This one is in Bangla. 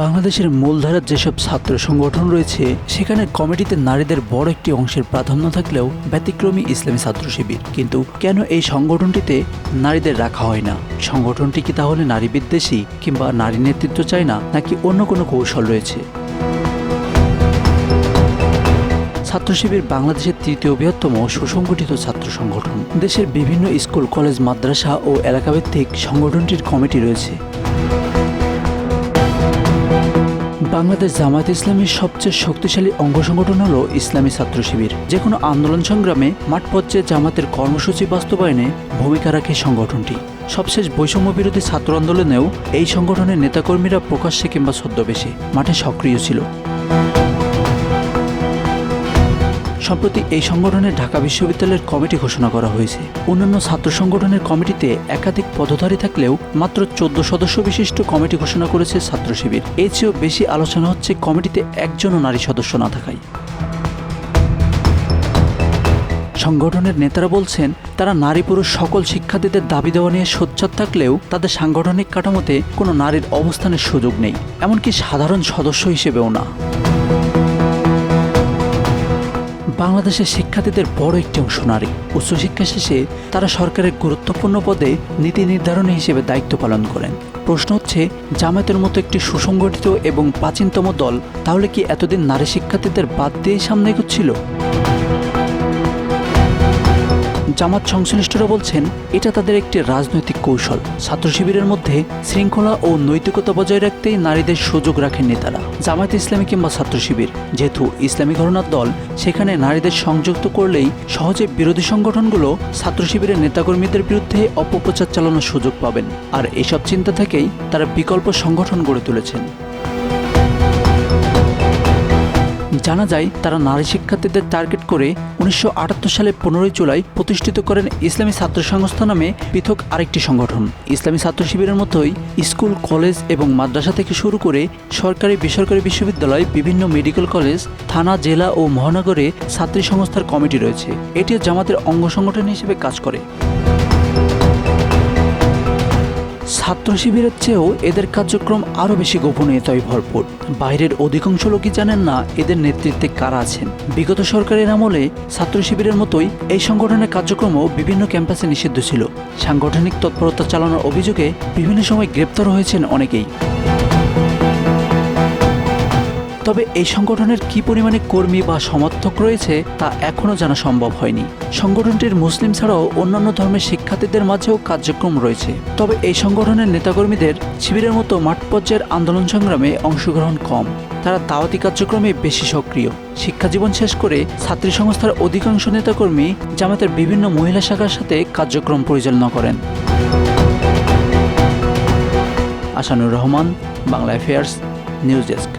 বাংলাদেশের মূলধারার যেসব ছাত্র সংগঠন রয়েছে, সেখানে কমিটিতে নারীদের বড় একটি অংশের প্রাধান্য থাকলেও ব্যতিক্রমী ইসলামী ছাত্র শিবির। কিন্তু কেন এই সংগঠনটিতে নারীদের রাখা হয় না? সংগঠনটি কি তাহলে নারী বিদ্বেষী কিংবা নারী নেতৃত্ব চায় না, নাকি অন্য কোনো কৌশল রয়েছে? ছাত্র শিবির বাংলাদেশের তৃতীয় বৃহত্তম সুসংগঠিত ছাত্র সংগঠন। দেশের বিভিন্ন স্কুল, কলেজ, মাদ্রাসা ও এলাকাভিত্তিক সংগঠনটির কমিটি রয়েছে। বাংলাদেশ জামায়াত ইসলামের সবচেয়ে শক্তিশালী অঙ্গ সংগঠন হল ইসলামী ছাত্র শিবির। যে কোনো আন্দোলন সংগ্রামে মাঠ পর্যায়ে জামাতের কর্মসূচি বাস্তবায়নে ভূমিকা রাখে সংগঠনটি। সবশেষ বৈষম্য বিরোধী ছাত্র আন্দোলনেও এই সংগঠনের নেতাকর্মীরা প্রকাশ্যে কিংবা ছদ্মবেশে মাঠে সক্রিয় ছিল। সম্প্রতি এই সংগঠনের ঢাকা বিশ্ববিদ্যালয়ের কমিটি ঘোষণা করা হয়েছে। অন্যান্য ছাত্র সংগঠনের কমিটিতে একাধিক পদধারী থাকলেও মাত্র চোদ্দ সদস্য বিশিষ্ট কমিটি ঘোষণা করেছে ছাত্র শিবির এর চেয়েও বেশি আলোচনা হচ্ছে কমিটিতে একজনও নারী সদস্য না থাকায়। সংগঠনের নেতারা বলছেন, তারা নারী পুরুষ সকল শিক্ষার্থীদের দাবি দেওয়া নিয়ে সোচ্চার থাকলেও তাদের সাংগঠনিক কাঠামোতে কোনো নারীর অবস্থানের সুযোগ নেই। এমনকি সাধারণ সদস্য হিসেবেও না। বাংলাদেশের শিক্ষার্থীদের বড় একটি অংশ নারী। উচ্চশিক্ষা শেষে তারা সরকারের গুরুত্বপূর্ণ পদে নীতি নির্ধারণী হিসেবে দায়িত্ব পালন করেন। প্রশ্ন হচ্ছে, জামায়াতের মতো একটি সুসংগঠিত এবং প্রাচীনতম দল তাহলে কি এতদিন নারী শিক্ষার্থীদের বাদ দিয়েই সামনে এগোচ্ছিল? জামাত সংশ্লিষ্টরা বলছেন, এটা তাদের একটি রাজনৈতিক কৌশল। ছাত্র শিবিরের মধ্যে শৃঙ্খলা ও নৈতিকতা বজায় রাখতেই নারীদের সুযোগ রাখেন নেতারা। জামাত ইসলামী কিংবা ছাত্র শিবির, যেহেতু ইসলামী ঘটনার দল, সেখানে নারীদের সংযুক্ত করলেই সহজে বিরোধী সংগঠনগুলো ছাত্র শিবিরের নেতাকর্মীদের বিরুদ্ধে অপপ্রচার চালানোর সুযোগ পাবেন। আর এসব চিন্তা থেকেই তারা বিকল্প সংগঠন গড়ে তুলেছেন। জানা যায়, তারা নারী শিক্ষার্থীদের টার্গেট করে উনিশশো আটাত্তর সালে পনেরোই জুলাই প্রতিষ্ঠিত করেন ইসলামী ছাত্র সংস্থা নামে পৃথক আরেকটি সংগঠন। ইসলামী ছাত্র শিবিরের মতোই স্কুল, কলেজ এবং মাদ্রাসা থেকে শুরু করে সরকারি, বেসরকারি বিশ্ববিদ্যালয়, বিভিন্ন মেডিকেল কলেজ, থানা, জেলা ও মহানগরে ছাত্রী সংস্থার কমিটি রয়েছে। এটিও জামাতের অঙ্গ সংগঠন হিসেবে কাজ করে। ছাত্র শিবিরের চেয়েও এদের কার্যক্রম আরও বেশি গোপনীয়তায় ভরপুর। বাইরের অধিকাংশ লোকই জানেন না এদের নেতৃত্বে কারা আছেন। বিগত সরকারের আমলে ছাত্র শিবিরের মতোই এই সংগঠনের কার্যক্রমও বিভিন্ন ক্যাম্পাসে নিষিদ্ধ ছিল। সাংগঠনিক তৎপরতা চালানোর অভিযোগে বিভিন্ন সময় গ্রেপ্তার হয়েছেন অনেকেই। তবে এই সংগঠনের কি পরিমাণে কর্মী বা সমর্থক রয়েছে তা এখনও জানা সম্ভব হয়নি। সংগঠনটির মুসলিম ছাড়াও অন্যান্য ধর্মের শিক্ষার্থীদের মাঝেও কার্যক্রম রয়েছে। তবে এই সংগঠনের নেতাকর্মীদের শিবিরের মতো মাঠ পর্যায়ের আন্দোলন সংগ্রামে অংশগ্রহণ কম। তারা দাওয়াতি কার্যক্রমে বেশি সক্রিয়। শিক্ষা জীবন শেষ করে ছাত্রী সংস্থার অধিকাংশ নেতাকর্মী জামাতের বিভিন্ন মহিলা শাখার সাথে কার্যক্রম পরিচালনা করেন। Ahsanur Rahman, Bangla affairs news desk.